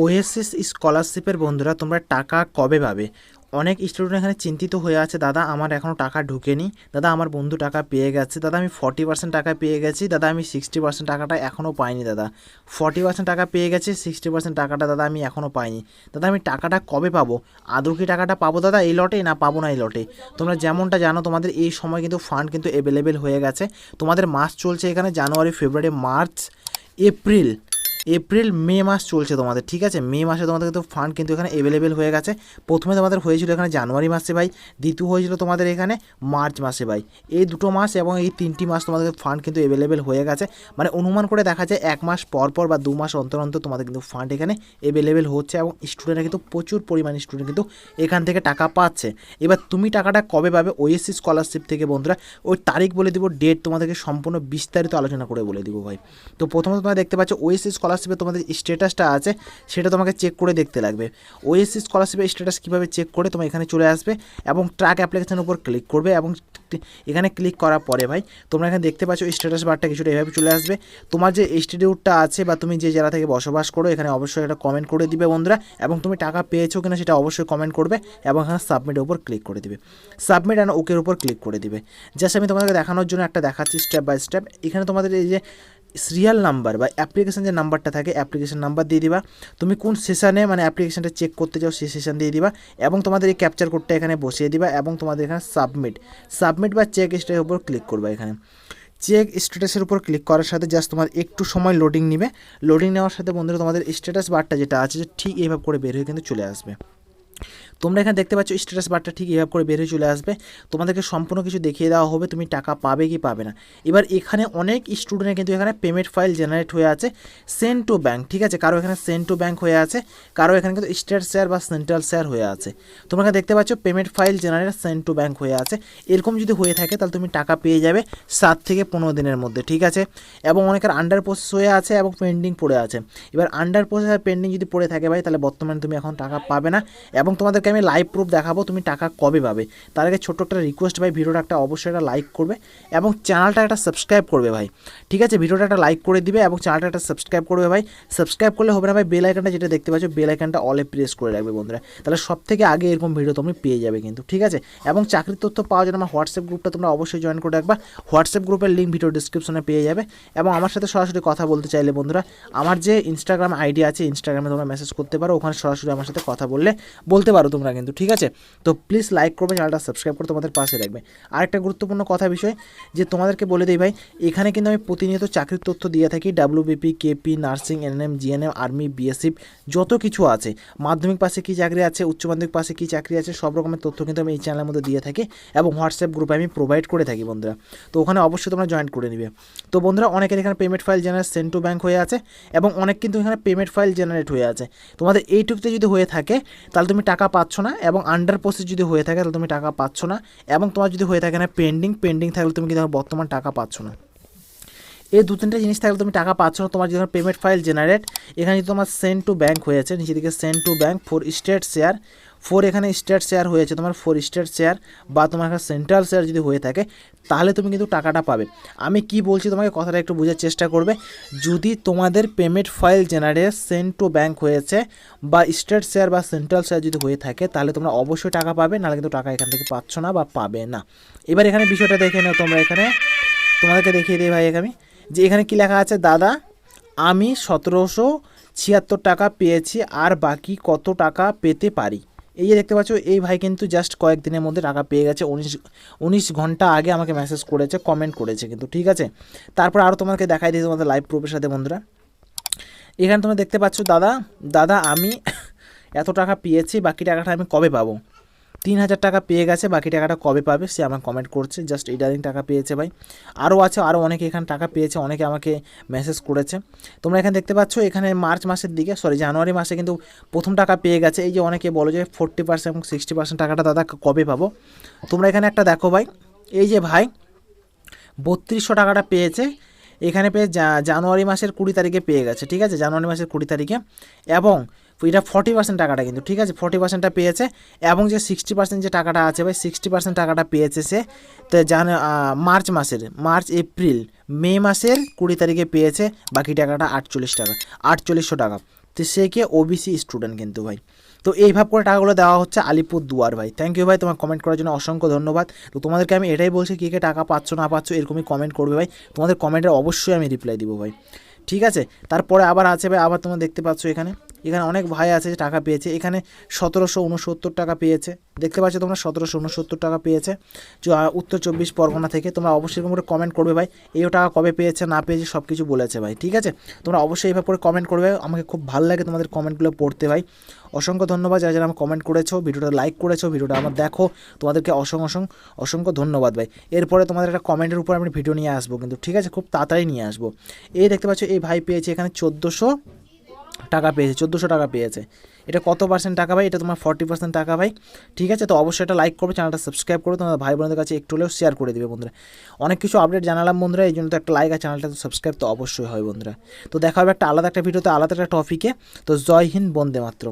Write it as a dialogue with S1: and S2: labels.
S1: OSS স্কলারশিপের বন্ধুরা, তোমরা টাকা কবে পাবে? অনেক স্টুডেন্ট এখানে চিন্তিত হয়ে আছে, দাদা, আমার এখনও টাকা ঢুকেনি। দাদা, আমার বন্ধু টাকা পেয়ে গেছে। দাদা, আমি ফর্টি পার্সেন্ট টাকা পেয়ে গেছি। দাদা, আমি সিক্সটি পার্সেন্ট টাকাটা এখনও পাইনি, দাদা। ফর্টি পার্সেন্ট টাকা পেয়ে গেছি সিক্সটি পার্সেন্ট টাকাটা দাদা, আমি এখনও পাইনি। দাদা, আমি টাকাটা কবে পাবো? আদৌ কি টাকাটা পাবো, দাদা? এই লটে না পাবো না এই লটে? তোমরা যেমনটা জানো, তোমাদের এই সময় কিন্তু ফান্ড কিন্তু অ্যাভেলেবেল হয়ে গেছে। তোমাদের মাস চলছে এখানে January February March April April, May মাস চলছে তোমাদের, ঠিক আছে? মে মাসে তোমাদের কিন্তু ফান্ড কিন্তু এখানে অ্যাভেলেবেল হয়ে গেছে। প্রথমে তোমাদের হয়েছিল এখানে জানুয়ারি মাসে ভাই, দ্বিতীয় হয়েছিল তোমাদের এখানে মার্চ মাসে ভাই। এই দুটো মাস এবং এই তিনটি মাস তোমাদের ফান্ড কিন্তু অ্যাভেলেবেল হয়ে গেছে। মানে অনুমান করে দেখা যায় এক মাস পর পর বা দু মাস অন্তর অন্তর তোমাদের কিন্তু ফান্ড এখানে অ্যাভেলেবেল হচ্ছে এবং স্টুডেন্টরা কিন্তু প্রচুর পরিমাণে স্টুডেন্ট কিন্তু এখান থেকে টাকা পাচ্ছে। এবার তুমি টাকাটা কবে পাবে? ওএসসি স্কলারশিপ থেকে বন্ধুরা, ওই তারিখ বলে দিব ডেট তোমাদেরকে সম্পূর্ণ বিস্তারিত আলোচনা করে বলে দিব ভাই। তো প্রথমত তোমরা দেখতে পাচ্ছ ওএসসি স্কলারশিপে তোমাদের স্ট্যাটাসটা আছে, সেটা তোমাকে চেক করে দেখতে লাগবে। ওএসসি স্কলারশিপের স্ট্যাটাস কীভাবে চেক করে তোমার এখানে চলে আসবে এবং ট্র্যাক অ্যাপ্লিকেশনের উপর ক্লিক করবে এবং এখানে ক্লিক করার পরে ভাই, তোমরা এখানে দেখতে পাচ্ছ স্ট্যাটাস বারটা কিছুটা এভাবে চলে আসবে। তোমার যে ইনস্টিটিউটটা আছে বা তুমি যে জেলা থেকে বসবাস করো, এখানে অবশ্যই একটা কমেন্ট করে দিবে বন্ধুরা এবং তুমি টাকা পেয়েছ কিনা সেটা অবশ্যই কমেন্ট করবে এবং এখানে সাবমিটের উপর ক্লিক করে দিবে। সাবমিট অ্যান্ড ওকের উপর ক্লিক করে দিবে। জাস্ট আমি তোমাদেরকে দেখানোর জন্য একটা দেখাচ্ছি স্টেপ বাই স্টেপ এখানে তোমাদের এই যে সিরিয়াল নাম্বার বা অ্যাপ্লিকেশান যে নাম্বারটা থাকে অ্যাপ্লিকেশান নাম্বার দিয়ে দিবা। তুমি কোন সেশানে মানে অ্যাপ্লিকেশনটা চেক করতে চাও, সেই সেশান দিয়ে দিবা এবং তোমাদের এই ক্যাপচার কোডটা এখানে বসিয়ে দিবা এবং তোমাদের এখানে সাবমিট সাবমিট বা চেক স্টেটের উপর ক্লিক করবা এখানে। চেক স্ট্যাটাসের উপর ক্লিক করার সাথে জাস্ট তোমার একটু সময় লোডিং নেবে। লোডিং নেওয়ার সাথে বন্ধুরা তোমাদের স্ট্যাটাস বারটা যেটা আছে, যে ঠিক এইভাবে করে বের হয়ে কিন্তু চলে আসবে। তোমরা এখানে দেখতে পাচ্ছ স্ট্যাটাস বারটা ঠিক এভাবে করে বেরিয়ে চলে আসবে। তোমাদেরকে সম্পূর্ণ কিছু দেখিয়ে দেওয়া হবে, তুমি টাকা পাবে কি পাবে না। এবার এখানে অনেক স্টুডেন্টের কিন্তু এখানে পেমেন্ট ফাইল জেনারেট হয়ে আছে সেন্ট টু ব্যাঙ্ক ঠিক আছে? কারও এখানে সেন্ট টু ব্যাঙ্ক হয়ে আছে, কারও এখানে কিন্তু স্টেট শেয়ার বা সেন্ট্রাল শেয়ার হয়ে আছে। তোমরা এখানে দেখতে পাচ্ছ payment file generate sent to bank হয়ে আছে। এরকম যদি হয়ে থাকে তাহলে তুমি টাকা পেয়ে যাবে সাত থেকে পনেরো দিনের মধ্যে, ঠিক আছে? এবং অনেকের আন্ডার প্রসেস হয়ে আছে এবং পেন্ডিং পড়ে আছে। এবার আন্ডার প্রসেস আর পেন্ডিং যদি পড়ে থাকে ভাই, তাহলে বর্তমানে তুমি এখন টাকা পাবে না। এবং তোমাদেরকে আমি লাইভ প্রুফ দেখাবো তুমি টাকা কবে পাবে। তার আগে ছোট্ট একটা রিকোয়েস্ট ভাই, ভিডিওটা একটা অবশ্যই একটা লাইক করবে এবং চ্যানেলটা একটা সাবস্ক্রাইব করবে ভাই। ঠিক আছে? ভিডিওটা একটা লাইক করে দিবে এবং চ্যানেলটা একটা সাবস্ক্রাইব করবে ভাই। সাবস্ক্রাইব করলে হবে না ভাই বেল আইকনটা যেটা দেখতে পাচ্ছ বেল আইকনটা অলে প্রেস করে রাখবে বন্ধুরা। তাহলে সব থেকে আগে এরকম ভিডিও তুমি পেয়ে যাবে কিন্তু, ঠিক আছে? এবং চাকরির তথ্য পাওয়ার জন্য আমার হোয়াটসঅ্যাপ গ্রুপটা তোমরা অবশ্যই জয়েন করে রাখবা। হোয়াটসঅ্যাপ গ্রুপের লিঙ্ক ভিডিও ডিসক্রিপশনে পেয়ে যাবে এবং আমার সাথে সরাসরি কথা বলতে চাইলে বন্ধুরা, আমার যে ইনস্টাগ্রাম আইডি আছে ইনস্টাগ্রামে তোমরা মেসেজ করতে পারো, ওখানে সরাসরি আমার সাথে কথা বললে বলতে পারো। তোমরা কিন্তু, ঠিক আছে? তো প্লিজ লাইক করবে চ্যানেলটা সাবস্ক্রাইব করে তোমাদের পাশে রাখবে। আরেকটা গুরুত্বপূর্ণ কথা, বিষয়, যে তোমাদেরকে বলে দিই ভাই, এখানে কিন্তু আমি প্রতিনিয়ত চাকরির তথ্য দিয়ে থাকি। WBP KP nursing NM GNM army BSF যত কিছু আছে। মাধ্যমিক পাশে কী চাকরি আছে, উচ্চ মাধ্যমিক পাশে কী চাকরি আছে, সব রকমের তথ্য কিন্তু আমি এই চ্যানেলের মধ্যে দিয়ে থাকি এবং হোয়াটসঅ্যাপ গ্রুপে আমি প্রোভাইড করে থাকি, বন্ধুরা। তো ওখানে অবশ্যই তোমরা জয়েন করে নিবে। তো বন্ধুরা, অনেকের এখানে payment file generate sent bank হয়ে আছে এবং অনেক কিন্তু এখানে পেমেন্ট ফাইল জেনারেট হয়ে আছে। তোমাদের এইটুকুতে যদি হয়ে থাকে, তাহলে তুমি টাকা পাচ্ছ না এবং আন্ডার প্রসেস যদি হয়ে থাকে তাহলে তুমি টাকা পাচ্ছ না এবং তোমার যদি হয়ে থাকে না পেন্ডিং পেন্ডিং থাকলে তুমি কিন্তু বর্তমান টাকা পাচ্ছ না। এই দু তিনটা জিনিস থাকলে তুমি টাকা পাচ্ছ না, তোমার যখন পেমেন্ট ফাইল জেনারেট এখানে যদি তোমার সেন্ট টু ব্যাঙ্ক হয়েছে নিচে দিকে sent to bank for state share for এখানে স্টেট শেয়ার হয়েছে, তোমার ফোর স্টেট শেয়ার বা তোমার এখানে সেন্ট্রাল শেয়ার যদি হয়ে থাকে, তাহলে তুমি কিন্তু টাকাটা পাবে। আমি কি বলছি তোমাকে কথাটা একটু বোঝার চেষ্টা করবে? যদি তোমাদের payment file generate send to bank হয়েছে বা স্টেট শেয়ার বা সেন্ট্রাল শেয়ার যদি হয়ে থাকে, তাহলে তোমরা অবশ্যই টাকা পাবে, নাহলে কিন্তু টাকা এখান থেকে পাচ্ছ না বা পাবে না। এবার এখানে বিষয়টা দেখে নাও তোমরা এখানে। তোমাদেরকে দেখিয়ে দিই ভাই, আমি। যে এখানে কি লেখা আছে? দাদা, আমি সতেরোশো ছিয়াত্তর টাকা পেয়েছি, আর বাকি কত টাকা পেতে পারি? এই যে দেখতে পাচ্ছ, এই ভাই কিন্তু জাস্ট কয়েকদিনের মধ্যে টাকা পেয়ে গেছে। উনিশ উনিশ ঘণ্টা আগে আমাকে মেসেজ করেছে কমেন্ট করেছে কিন্তু, ঠিক আছে? তারপর আরও তোমাকে দেখাই দিই তোমাদের লাইভ প্রুফের সাথে, বন্ধুরা। এখানে তোমরা দেখতে পাচ্ছ, দাদা দাদা, আমি এত টাকা পেয়েছি, বাকি টাকাটা আমি কবে পাবো? তিন হাজার টাকা পেয়ে গেছে, বাকি টাকাটা কবে পাবে সে আমার কমেন্ট করছে। জাস্ট ইডারিং টাকা পেয়েছে ভাই। আরও আছে আরও অনেকে এখানে টাকা পেয়েছে, অনেকে আমাকে মেসেজ করেছে। তোমরা এখানে দেখতে পাচ্ছ, এখানে মার্চ মাসের দিকে সরি জানুয়ারি মাসে কিন্তু প্রথম টাকা পেয়ে গেছে। এই যে অনেকে বলো যে ফোর্টি পার্সেন্ট এবং সিক্সটি পার্সেন্ট টাকাটা দাদা কবে পাবো? তোমরা এখানে একটা দেখো ভাই। এই যে ভাই, বত্রিশশো টাকাটা পেয়েছে। এখানে পেয়ে জানুয়ারি মাসের কুড়ি তারিখে পেয়ে গেছে, ঠিক আছে? জানুয়ারি মাসের কুড়ি তারিখে। এবং এটা ফর্টি পার্সেন্ট টাকাটা কিন্তু, ঠিক আছে? ফর্টি পার্সেন্টটা পেয়েছে, এবং যে সিক্সটি পার্সেন্ট যে টাকাটা আছে ভাই সিক্সটি পার্সেন্ট টাকাটা পেয়েছে সে, তো মার্চ মাসের, মার্চ, এপ্রিল, মে মাসের কুড়ি তারিখে পেয়েছে, বাকি টাকাটা আটচল্লিশ টাকা, আটচল্লিশশো টাকা। তো সে কে ওবিসি স্টুডেন্ট কিন্তু ভাই। তো এইভাবে করে টাকাগুলো দেওয়া হচ্ছে আলিপুর দুয়ার ভাই। থ্যাংক ইউ ভাই, তোমার কমেন্ট করার জন্য অসংখ্য ধন্যবাদ। তো তোমাদেরকে আমি এটাই বলছি, কে কে টাকা পাচ্ছ না পাচ্ছ এরকমই কমেন্ট করবে ভাই। তোমাদের কমেন্টের অবশ্যই আমি রিপ্লাই দিব ভাই। ঠিক আছে? তারপরে আবার আছে ভাই, আবার তোমরা দেখতে পাচ্ছ এখানে। এখানে অনেক ভাই আছে যে টাকা পেয়েছে। এখানে সতেরোশো উনসত্তর টাকা পেয়েছে। দেখতে পাচ্ছ তোমরা সতেরোশো উনসত্তর টাকা পেয়েছে। উত্তর চব্বিশ পরগনা থেকে তোমরা অবশ্যই এরকম করে কমেন্ট করবে ভাই, এই টাকা কবে পেয়েছে, না পেয়েছে সব কিছু বলেছে ভাই, ঠিক আছে? তোমরা অবশ্যই এইভাবে করে কমেন্ট করবে, আমাকে খুব ভালো লাগে তোমাদের কমেন্টগুলো পড়তে ভাই। অসংখ্য ধন্যবাদ যারা যারা আমার কমেন্ট করেছ, ভিডিওটা লাইক করেছ, ভিডিওটা আমার দেখো, তোমাদেরকে অসংখ্য অসংখ্য অসংখ্য ধন্যবাদ ভাই। এরপরে তোমাদের একটা কমেন্টের উপর আমি ভিডিও নিয়ে আসব কিন্তু, ঠিক আছে? খুব তাড়াতাড়ি নিয়ে আসব। এই দেখতে পাচ্ছ, এই ভাই পেয়েছে এখানে চোদ্দোশো টাকা পেয়েছে, চোদ্দোশো টাকা পেয়েছে। এটা কত পার্সেন্ট টাকা ভাই? এটা তোমার ফর্টি পার্সেন্ট টাকা ভাই। ঠিক আছে? তো অবশ্যই এটা লাইক করবে চ্যানেলটা সাবস্ক্রাইব করবে তোমার ভাই বোনদের কাছে একটু হলেও শেয়ার করে দেবে বন্ধুরা। অনেক কিছু আপডেট জানালাম বন্ধুরা, এই জন্য তো একটা লাইক আর চ্যানেলটা তো সাবস্ক্রাইব তো অবশ্যই হয় বন্ধুরা। তো দেখা হবে একটা আলাদা একটা ভিডিওতে আলাদা একটা টপিকে তো জয় হিন্দ, বন্দে মাত্র